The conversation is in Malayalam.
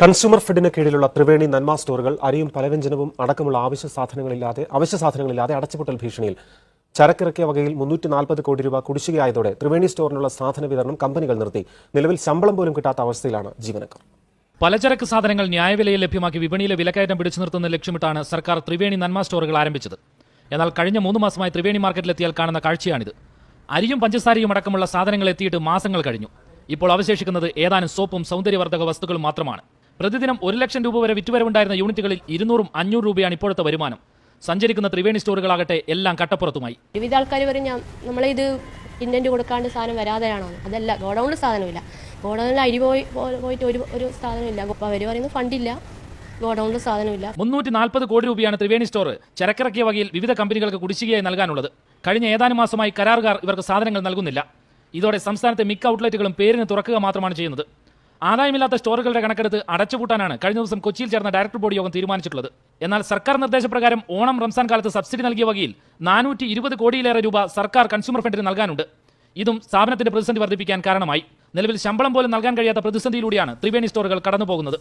കൺസ്യൂമർ ഫെഡിന് കീഴിലുള്ള ത്രിവേണി നന്മ സ്റ്റോറുകൾ അരിയും പലവ്യഞ്ജനവും അടക്കമുള്ള ആവശ്യ സാധനങ്ങളില്ലാതെ അവശ്യ സാധനങ്ങളില്ലാതെ അടച്ചുപൂട്ടൽ ഭീഷണിയിൽ. ചരക്കിറക്കിയ വകയിൽ മുന്നൂറ്റി നാൽപ്പത് കോടി രൂപ കുടിശ്ശികയായതോടെ ത്രിവേണി സ്റ്റോറിനുള്ള സാധന വിതരണം കമ്പനികൾ നിർത്തി. നിലവിൽ ശമ്പളം പോലും കിട്ടാത്ത അവസ്ഥയിലാണ് ജീവനക്കാർ. പലചരക്ക് സാധനങ്ങൾ ന്യായവിലയിൽ ലഭ്യമാക്കി വിപണിയിലെ വിലക്കയറ്റം പിടിച്ചു നിർത്തുന്ന ലക്ഷ്യമിട്ടാണ് സർക്കാർ ത്രിവേണി നന്മ സ്റ്റോറുകൾ ആരംഭിച്ചത്. എന്നാൽ കഴിഞ്ഞ മൂന്ന് മാസമായി ത്രിവേണി മാർക്കറ്റിലെത്തിയാൽ കാണുന്ന കാഴ്ചയാണിത്. അരിയും പഞ്ചസാരയും അടക്കമുള്ള സാധനങ്ങൾ എത്തിയിട്ട് മാസങ്ങൾ കഴിഞ്ഞു. ഇപ്പോൾ അവശേഷിക്കുന്നത് ഏതാനും സോപ്പും സൗന്ദര്യവർദ്ധക വസ്തുക്കളും മാത്രമാണ്. പ്രതിദിനം ഒരു ലക്ഷം രൂപ വരെ വിറ്റുവരവുണ്ടായിരുന്ന യൂണിറ്റുകളിൽ ഇരുന്നൂറും അഞ്ഞൂറ് രൂപയാണ് ഇപ്പോഴത്തെ വരുമാനം. സഞ്ചരിക്കുന്ന ത്രിവേണി സ്റ്റോറുകളാകട്ടെ എല്ലാം കട്ടപ്പുറത്തുമായി. വിവിധ ആൾക്കാർ പറയും നമ്മളിത് ഇന്റന്റ് കൊടുക്കാണ്ട് സാധനം വരാതെയാണോ? അതല്ല ഗോഡൗണിൽ സാധനമില്ല. ഗോഡൗണിൽ അരി പോയി പോയിട്ട് ഒരു ഒരു സാധനമില്ല. അപ്പോൾ അവർ പറയുന്നത് ഫണ്ടില്ല. ഗോഡൗണിൽ സാധനമില്ല. മുന്നൂറ്റി നാൽപ്പത് കോടി രൂപയാണ് ത്രിവേണി സ്റ്റോർ ചരക്കിറക്കിയ വകയിൽ വിവിധ കമ്പനികൾക്ക് കുടിശ്ശികയായി നൽകാനുള്ളത്. കഴിഞ്ഞ ഏതാനും മാസമായി കരാറുകാർ ഇവർക്ക് സാധനങ്ങൾ നൽകുന്നില്ല. ഇതോടെ സംസ്ഥാനത്തെ മിക്ക ഔട്ട്ലെറ്റുകളും പേരിന് തുറക്കുക മാത്രമാണ് ചെയ്യുന്നത്. ആദായമില്ലാത്ത സ്റ്റോറുകളുടെ കണക്കെടുത്ത് അടച്ചുപൂട്ടാനാണ് കഴിഞ്ഞ ദിവസം കൊച്ചിയിൽ ചേർന്ന ഡയറക്ടർ ബോർഡ് യോഗം തീരുമാനിച്ചിട്ടുള്ളത്. എന്നാൽ സർക്കാർ നിർദ്ദേശപ്രകാരം ഓണം റംസാൻ കാലത്ത് സബ്സിഡി നൽകിയ വകയിൽ നാനൂറ്റി ഇരുപത് കോടിയിലേറെ രൂപ സർക്കാർ കൺസ്യൂമർ ഫണ്ടിന് നൽകാനുണ്ട്. ഇതും സ്ഥാപനത്തിന്റെ പ്രതിസന്ധി വർദ്ധിപ്പിക്കാൻ കാരണമായി. നിലവിൽ ശമ്പളം പോലും നൽകാൻ കഴിയാത്ത പ്രതിസന്ധിയിലൂടെയാണ് ത്രിവേണി സ്റ്റോറുകൾ കടന്നുപോകുന്നത്.